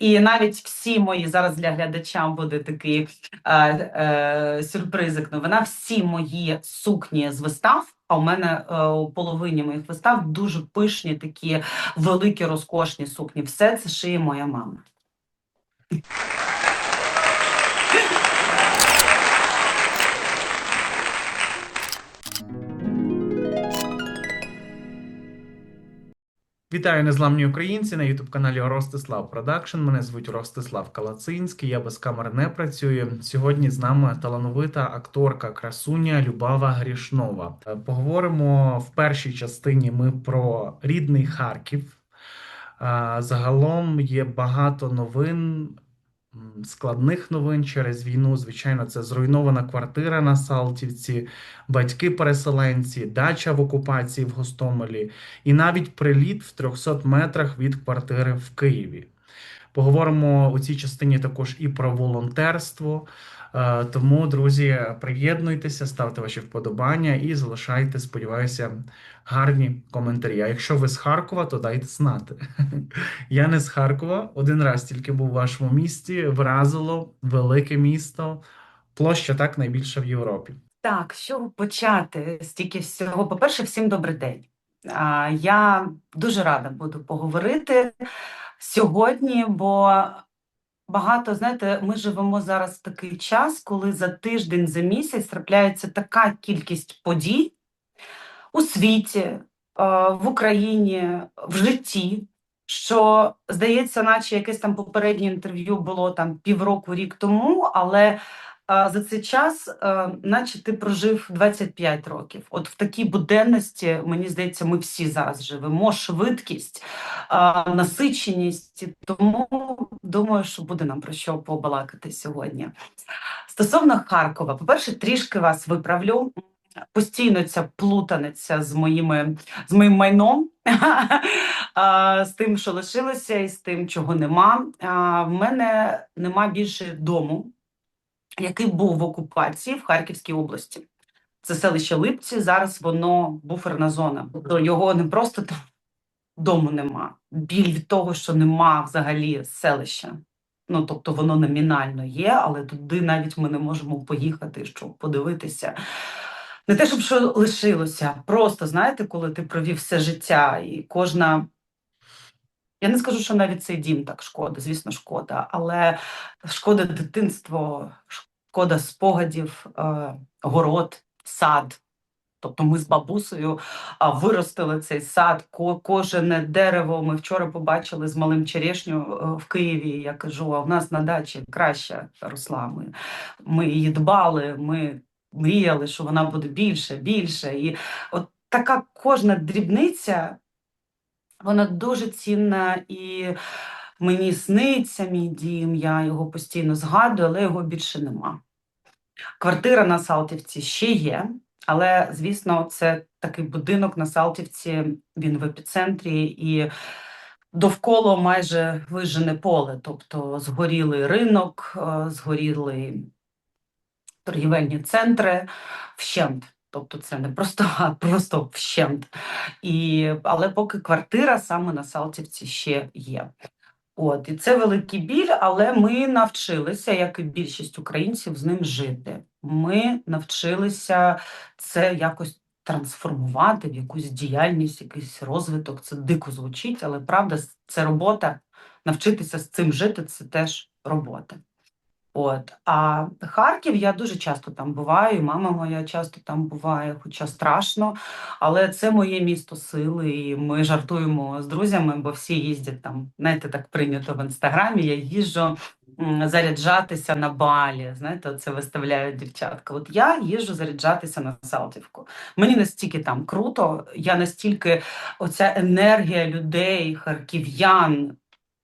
І навіть всі мої зараз для глядачам буде такий е, е, сюрпризик. Новина. Всі мої сукні з вистав. А у мене е, у половині моїх вистав дуже пишні, такі великі, розкошні сукні. Все це шиє моя мама. Вітаю незламні українці на ютуб-каналі Ростислав Продакшн. Мене звуть Ростислав Калацинський. Я без камер не працюю. Сьогодні з нами талановита акторка красуня Любава Грішнова. Е, Поговоримо в першій частині ми про рідний Харків. Е, Загалом є багато новин, складних новин через війну. Звичайно, це зруйнована квартира на Салтівці, батьки-переселенці, дача в окупації в Гостомелі і навіть приліт в 300 метрах від квартири в Києві. Поговоримо у цій частині також і про волонтерство. Е, Тому, друзі, приєднуйтеся, ставте ваші вподобання і залишайте, сподіваюся, гарні коментарі. А якщо ви з Харкова, то дайте знати. Я не з Харкова, один раз тільки був у вашому місті, вразило велике місто, площа так найбільша в Європі. Так, чого почати? Стільки всього. По-перше, всім добрий день. Я дуже рада буду поговорити сьогодні, бо багато, знаєте, ми живемо зараз в такий час, коли за тиждень, за місяць трапляється така кількість подій у світі, в Україні, в житті. Що здається, наче якесь там попереднє інтерв'ю було там півроку, рік тому, але за цей час, е, наче ти прожив 25 років. От в такій буденності, мені здається, ми всі зараз живемо. Швидкість, насиченість. Тому думаю, що буде нам про що побалакати сьогодні. Стосовно Харкова, по-перше, трішки вас виправлю. Постійно ця плутаниця з моїми з моїм майном, з тим, що лишилося, і з тим, чого нема. В мене нема більше дому який був в окупації в Харківській області. Це селище Липці. Зараз воно буферна зона. Тобто його не просто там дому нема. Біль від того, що нема взагалі селища. Ну, тобто воно номінально є, але туди навіть ми не можемо поїхати, щоб подивитися. Не те, щоб що лишилося. Просто знаєте, коли ти провів все життя, і кожна. Я не скажу, що навіть цей дім так шкода, звісно, шкода, але шкода дитинство, шкода спогадів, е, город, сад. Тобто ми з бабусею виростили цей сад, ко, кожне дерево. Ми вчора побачили з малим черешню е, в Києві. Я кажу, а в нас на дачі краще росла. Ми, ми її дбали, ми мріяли, що вона буде більше, більше. І от така кожна дрібниця, вона дуже цінна і мені сниться мій дім, я його постійно згадую, але його більше нема. Квартира на Салтівці ще є, але, звісно, це такий будинок на Салтівці, він в епіцентрі і довкола майже вижене поле, тобто згорілий ринок, е, згоріли торгівельні центри вщент. Тобто це не просто, а просто вщент. І, але поки квартира саме на Салтівці ще є. От, і це великий біль, але ми навчилися, як і більшість українців, з ним жити. Ми навчилися це якось трансформувати в якусь діяльність, якийсь розвиток. Це дико звучить, але правда, це робота. Навчитися з цим жити це теж робота. От. А Харків я дуже часто там буваю, і мама моя часто там буває, хоча страшно, але це моє місто сили, і ми жартуємо з друзями, бо всі їздять там, знаєте, так прийнято в інстаграмі. Я їжджу заряджатися на балі. Знаєте, це виставляють дівчатка. От я їжджу заряджатися на Салтівку. Мені настільки там круто, я настільки оця енергія людей, харків'ян.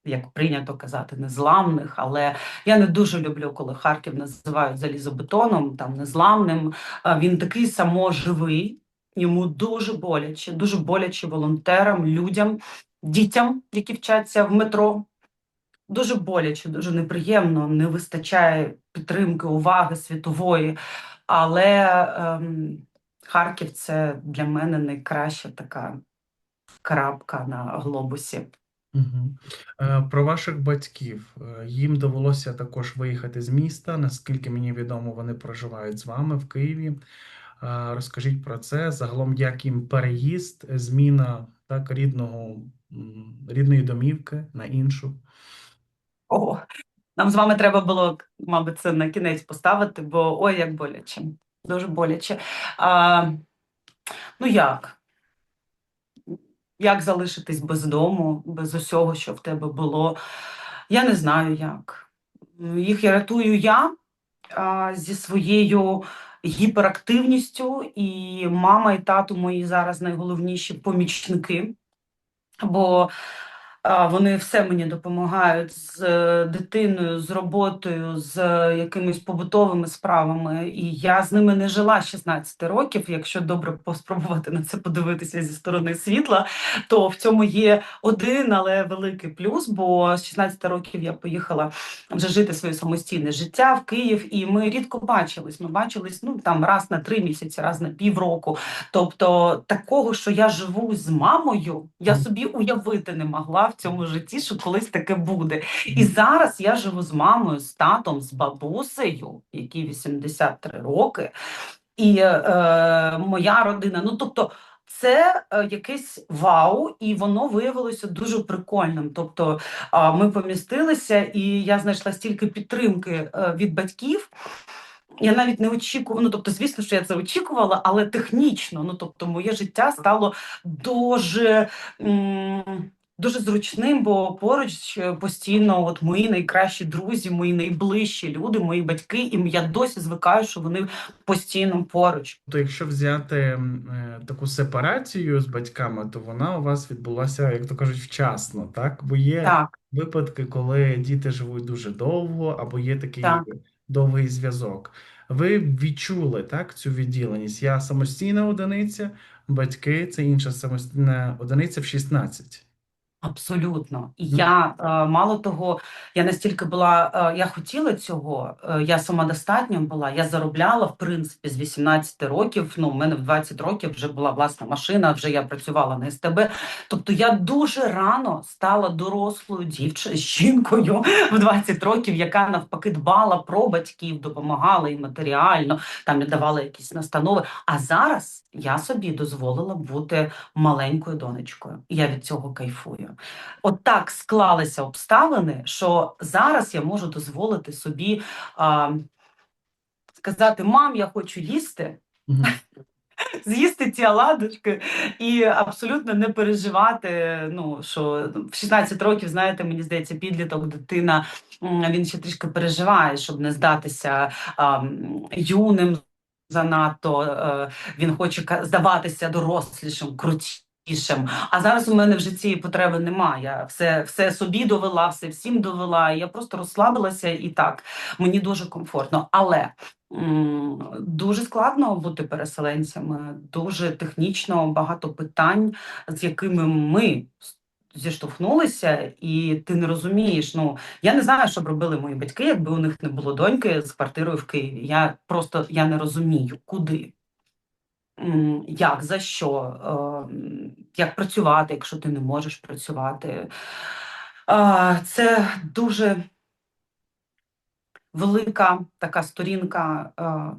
Як прийнято казати, незламних, але я не дуже люблю, коли Харків називають залізобетоном, там незламним. Він такий саможивий, йому дуже боляче, дуже боляче волонтерам, людям, дітям, які вчаться в метро. Дуже боляче, дуже неприємно, не вистачає підтримки, уваги світової. Але ем, Харків це для мене найкраща така крапка на глобусі. Е, Про ваших батьків. Е, Їм довелося також виїхати з міста. Наскільки мені відомо, вони проживають з вами в Києві. Е, Розкажіть про це. Загалом, як їм переїзд, зміна так, рідного, рідної домівки на іншу. О, нам з вами треба було, мабуть, це на кінець поставити, бо ой, як боляче. Дуже боляче. А, ну як? Як залишитись без дому, без усього, що в тебе було? Я не знаю як. Їх я рятую я а, зі своєю гіперактивністю, і мама і тату мої зараз найголовніші помічники. Бо вони все мені допомагають з е, дитиною, з роботою, з е, якимись побутовими справами. І я з ними не жила 16 років. Якщо добре поспробувати на це подивитися зі сторони світла, то в цьому є один, але великий плюс. Бо з 16 років я поїхала вже жити своє самостійне життя в Київ, і ми рідко бачились. Ми бачились ну там раз на три місяці, раз на півроку. Тобто такого, що я живу з мамою, я собі уявити не могла в цьому житті, що колись таке буде. І зараз я живу з мамою, з татом, з бабусею, якій 83 роки, і е, моя родина. Ну тобто. Це е, якесь вау, і воно виявилося дуже прикольним. Тобто а, ми помістилися, і я знайшла стільки підтримки е, від батьків. Я навіть не очікувала, ну тобто, звісно, що я це очікувала, але технічно, ну тобто, моє життя стало дуже. м, Дуже зручним, бо поруч постійно от мої найкращі друзі, мої найближчі люди, мої батьки, і я досі звикаю, що вони постійно поруч. То якщо взяти е, таку сепарацію з батьками, то вона у вас відбулася, як то кажуть, вчасно, так? Бо є Так, випадки, коли діти живуть дуже довго, або є такий так. довгий зв'язок. Ви відчули так цю відділеність? Я самостійна одиниця, батьки це інша самостійна одиниця в 16. Абсолютно. І я е, мало того, я настільки була, е, я хотіла цього, е, я самодостатня була, я заробляла в принципі з 18 років. Ну, в мене в 20 років вже була власна машина, вже я працювала на СТБ. Тобто я дуже рано стала дорослою дівчиною, жінкою в 20 років, яка навпаки дбала про батьків, допомагала їм матеріально, там не давала якісь настанови. А зараз я собі дозволила бути маленькою донечкою. Я від цього кайфую. От так склалися обставини, що зараз я можу дозволити собі а, сказати: мам, я хочу їсти, з'їсти ці оладочки і абсолютно не переживати. Ну що в 16 років, знаєте, мені здається, підліток, дитина він ще трішки переживає, щоб не здатися а, юним занадто. е, Він хоче здаватися дорослішим, крутішим. А зараз у мене вже цієї потреби немає. Я все, все собі довела, все всім довела. Я просто розслабилася і так. Мені дуже комфортно. Але дуже складно бути переселенцями, дуже технічно багато питань, з якими ми. Зіштовхнулися, і ти не розумієш. Ну я не знаю, що б робили мої батьки, якби у них не було доньки з квартирою в Києві. Я просто я не розумію, куди. Як, за що, ем, як працювати, якщо ти не можеш працювати. Це дуже велика така сторінка, е,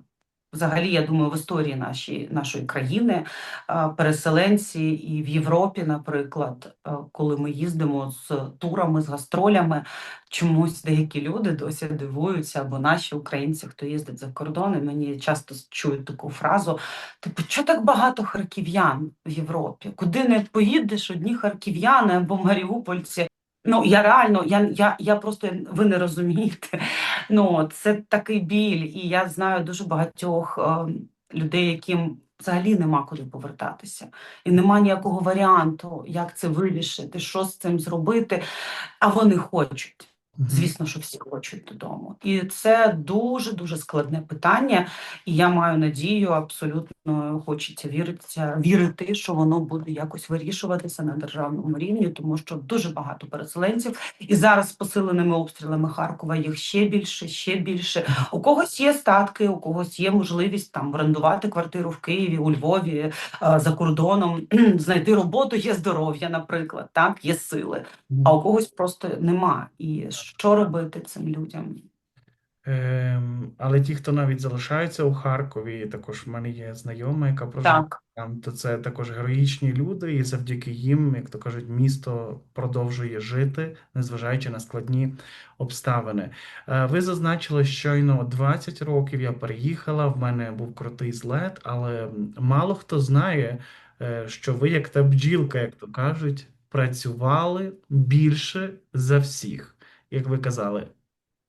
взагалі, я думаю, в історії нашої, нашої країни, Е, переселенці і в Європі, наприклад, е, коли ми їздимо з турами, з гастролями, чомусь деякі люди досі дивуються, або наші українці, хто їздить за кордон, і мені часто чують таку фразу: типу, що так багато харків'ян в Європі? Куди не поїдеш, одні харків'яни або маріупольці. Ну, я реально, я, я, я просто ви не розумієте. Ну, це такий біль, і я знаю дуже багатьох е, людей, яким взагалі нема куди повертатися, і нема ніякого варіанту, як це вирішити, що з цим зробити, а вони хочуть. Звісно, що всі хочуть додому. І це дуже дуже складне питання. І я маю надію, абсолютно хочеться віриться, вірити, що воно буде якось вирішуватися на державному рівні, тому що дуже багато переселенців. І зараз з посиленими обстрілами Харкова їх ще більше, ще більше. У когось є статки, у когось є можливість там орендувати квартиру в Києві, у Львові, е, за кордоном, знайти роботу, є здоров'я, наприклад, так, є сили. А у когось просто нема. І що робити цим людям? Ем, але ті, хто навіть залишаються у Харкові, також в мене є знайома, яка проживає Так, там, то це також героїчні люди, і завдяки їм, як то кажуть, місто продовжує жити, незважаючи на складні обставини. Е, Ви зазначили щойно 20 років я переїхала, в мене був крутий злет, але мало хто знає, е, що ви, як та бджілка, як то кажуть, працювали більше за всіх, як ви казали.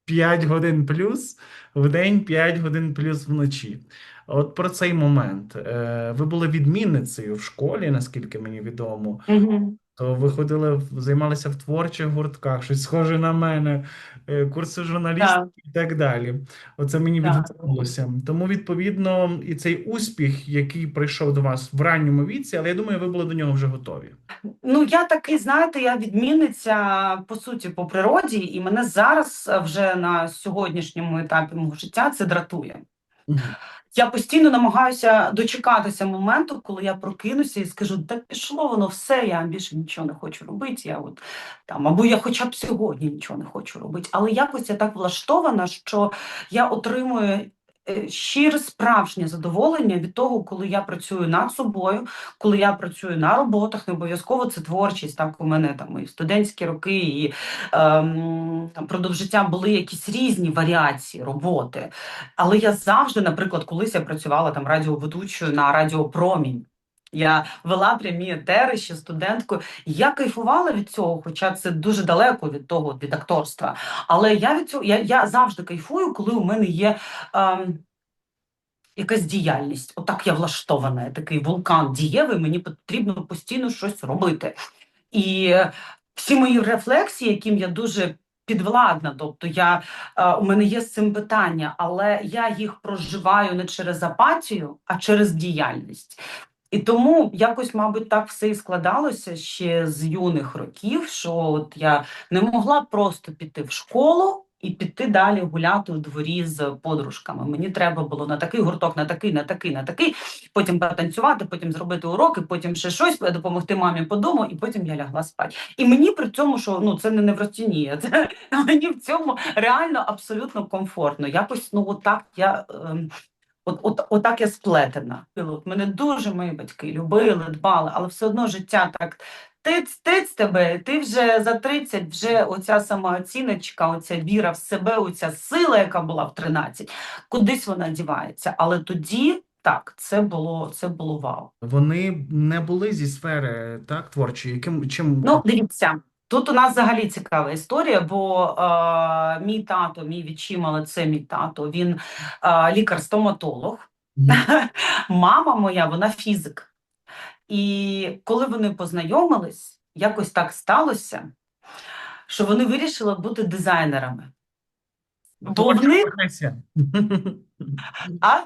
5 годин плюс в день, 5 годин плюс вночі. От про цей момент. Е, Ви були відмінницею в школі, наскільки мені відомо. угу. То ви ходили, займалися в творчих гуртках, щось схоже на мене, е, курси журналістики і так далі. Оце мені так. відгукнулося. Тому, відповідно, і цей успіх, який прийшов до вас в ранньому віці, але я думаю, ви були до нього вже готові. Ну, я такий, знаєте, я відмінниця по суті по природі, і мене зараз вже на сьогоднішньому етапі мого життя це дратує. Я постійно намагаюся дочекатися моменту, коли я прокинуся і скажу, та пішло воно все, я більше нічого не хочу робити. Я от там, або я хоча б сьогодні нічого не хочу робити. Але якось я так влаштована, що я отримую щире справжнє задоволення від того, коли я працюю над собою, коли я працюю на роботах, не обов'язково це творчість. Так у мене там і студентські роки, і ем, продовж життя були якісь різні варіації роботи. Але я завжди, наприклад, колись я працювала там радіоведучою на Радіо Промінь. Я вела прямі етери ще студенткою. Я кайфувала від цього, хоча це дуже далеко від того, від акторства. Але я від цього я, я завжди кайфую, коли у мене є ем, якась діяльність. Отак я влаштована, я такий вулкан дієвий, мені потрібно постійно щось робити. І всі мої рефлексії, яким я дуже підвладна, тобто я, е, у мене є з цим питання, але я їх проживаю не через апатію, а через діяльність. І тому якось, мабуть, так все і складалося ще з юних років, що от я не могла просто піти в школу і піти далі гуляти у дворі з подружками. Мені треба було на такий гурток, на такий, на такий, на такий, потім потанцювати, потім зробити уроки, потім ще щось, допомогти мамі по дому, і потім я лягла спати. І мені при цьому, що ну це не неврастенія, це мені в цьому реально абсолютно комфортно. Якось ну отак я. ем, От, от, отак я сплетена. От мене дуже мої батьки любили, дбали, але все одно життя так тиць-тиць тебе, ти вже за 30, вже оця самооціночка, оця віра в себе, оця сила, яка була в 13, кудись вона дівається. Але тоді так, це було, це було вау. Вони не були зі сфери так творчої. Яким чим Ну, дивіться, тут у нас взагалі цікава історія, бо е, мій тато, мій відчим, але це мій тато, він е, лікар-стоматолог. Мгм. Мама моя, вона фізик. І коли вони познайомились, якось так сталося, що вони вирішили бути дизайнерами. Бо в них. а?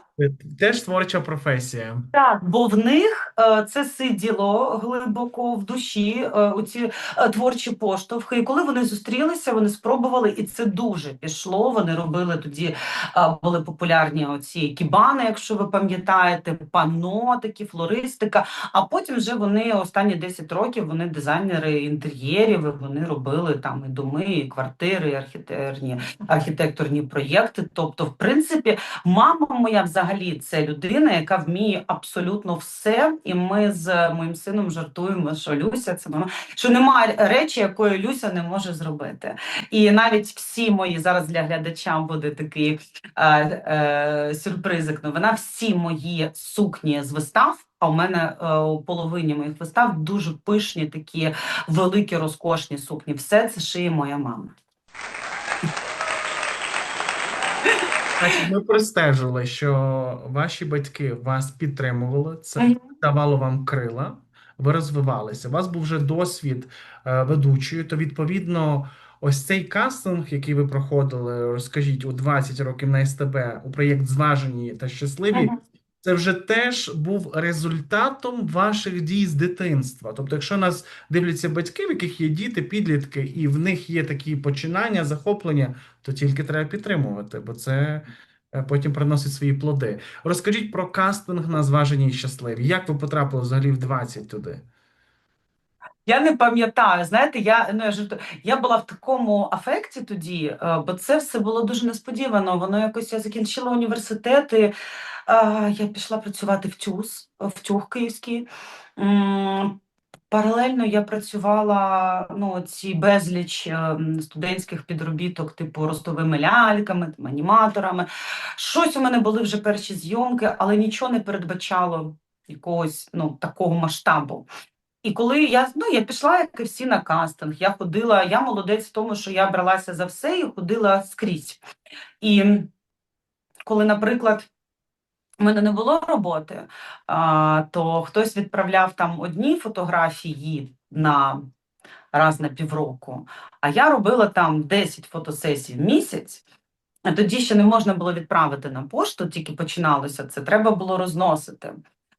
Теж творча професія. Так, бо в них е, це сиділо глибоко в душі, е, оці е, творчі поштовхи. І коли вони зустрілися, вони спробували, і це дуже пішло. Вони робили тоді, е, були популярні оці кібани, якщо ви пам'ятаєте, панно, такі флористика. А потім вже вони останні 10 років вони дизайнери інтер'єрів, і вони робили там і доми, і квартири, і архітектурні, архітектурні проєкти. Тобто, в принципі, Мама моя взагалі це людина, яка вміє абсолютно все. І ми з моїм сином жартуємо, що Люся це мама, що немає речі, якої Люся не може зробити. І навіть всі мої зараз для глядача буде такий е, е, сюрпризик. Новина. Всі мої сукні з вистав. А у мене е, у половині моїх вистав дуже пишні, такі великі, розкошні сукні. Все це шиє моя мама. Значить, ми простежили, що ваші батьки вас підтримували, це давало вам крила, ви розвивалися. У вас був вже досвід е, ведучої, то відповідно Ось цей кастинг, який ви проходили, розкажіть у 20 років на СТБ у проєкт Зважені та щасливі. Мгм. Це вже теж був результатом ваших дій з дитинства. Тобто, якщо нас дивляться батьки, в яких є діти, підлітки, і в них є такі починання, захоплення, то тільки треба підтримувати, бо це е, потім приносить свої плоди. Розкажіть про кастинг на зважені і щасливі. Як ви потрапили взагалі в 20 туди? Я не пам'ятаю, знаєте, я, ну, я, жартую. я була в такому афекті тоді, е, бо це все було дуже несподівано. Воно якось я закінчила університети, я пішла працювати в ТЮЗ, в ТЮГ Київський. Паралельно я працювала ну, ці безліч е, студентських підробіток, типу ростовими ляльками, аніматорами. Щось у мене були вже перші зйомки, але нічого не передбачало якогось ну, такого масштабу. І коли я, ну, я пішла, як і всі, на кастинг, я ходила, я молодець в тому, що я бралася за все і ходила скрізь. І коли, наприклад, у мене не було роботи, а, то хтось відправляв там одні фотографії на раз на півроку, а я робила там 10 фотосесій в місяць. Тоді ще не можна було відправити на пошту, тільки починалося це, треба було розносити.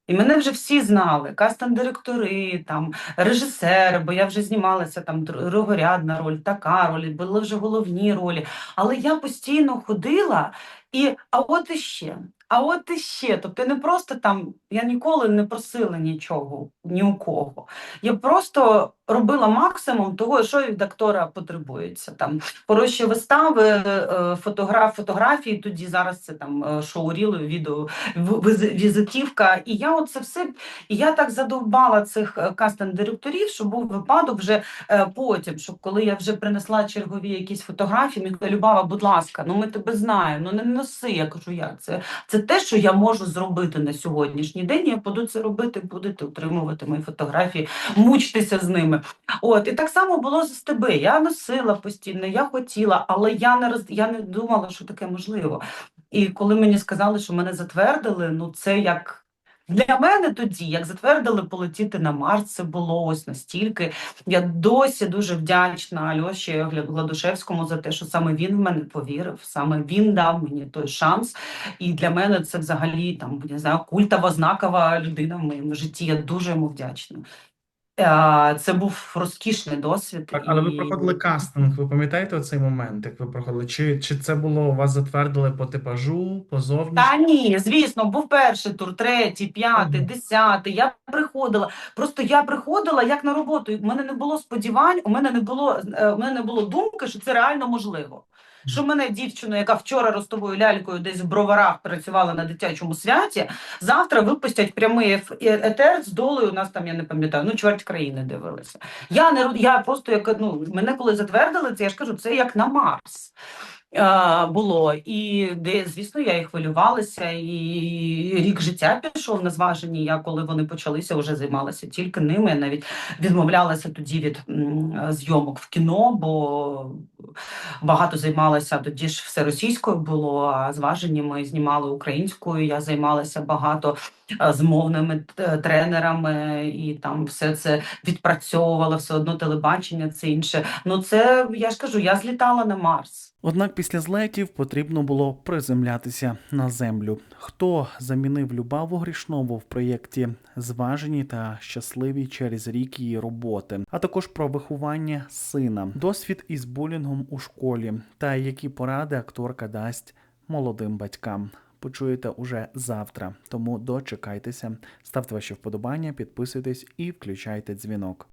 І мене вже всі знали, кастинг-директори, там, режисери, бо я вже знімалася там другорядна роль, така роль, були вже головні ролі. Але я постійно ходила і а от іще, а от іще. Тобто не просто там, я ніколи не просила нічого ні у кого. Я просто робила максимум того, що від актора потребується. Там хороші вистави, е, фотограф, фотографії, тоді зараз це там е, шоу-ріли, відео, візитівка. І я оце все, і я так задовбала цих е, кастинг-директорів, що був випадок вже е, потім, щоб коли я вже принесла чергові якісь фотографії, мені казали, Любава, будь ласка, ну ми тебе знаємо, ну не носи. Я кажу, як це? Це те, що я можу зробити на сьогоднішній день. Я буду це робити, будете отримувати мої фотографії, мучтеся з ними. От, і так само було з СТБ. Я носила постійно, я хотіла, але я не роз... я не думала, що таке можливо. І коли мені сказали, що мене затвердили, ну це як. Для мене тоді, як затвердили полетіти на Марс, це було ось настільки. Я досі дуже вдячна Альоші Гладушевському за те, що саме він в мене повірив, саме він дав мені той шанс. І для мене це взагалі там не знаю, культова знакова людина в моєму житті. Я дуже йому вдячна. Е, Це був розкішний досвід. Так, але ви і- проходили кастинг. Ви пам'ятаєте цей момент, як ви проходили? Чи, чи це було вас затвердили по типажу, по? Та ні, звісно, був перший тур, третій, п'ятий, Мгм. десятий. Я приходила. Просто я приходила як на роботу. і У мене не було сподівань, у мене не було е, у мене не було думки, що це реально можливо. Що мене дівчину, яка вчора ростовою лялькою десь в броварах працювала на дитячому святі, завтра випустять прямий е- етер з долею. У нас там я не пам'ятаю, ну чверть країни дивилися. Я не я просто як ну мене коли затвердили це, я ж кажу, це як на Марс. Е, Було і де, звісно, я і хвилювалася, і рік життя пішов на зважені. Я коли вони почалися, вже займалася тільки ними. Навіть відмовлялася тоді від зйомок в кіно, бо багато займалася тоді ж все російською було, а зважені ми знімали українською. Я займалася багато е, з мовними е, тренерами, і там все це відпрацьовувала, все одно телебачення, це інше. Ну це я ж кажу, я злітала на Марс. Однак після злетів потрібно було приземлятися на землю. Хто замінив Любаву Грішнову в проєкті Зважені та щасливі через рік її роботи, а також про виховання сина, досвід із булінгом у школі та які поради акторка дасть молодим батькам. Почуєте уже завтра, тому дочекайтеся, ставте ваші вподобання, підписуйтесь і включайте дзвінок.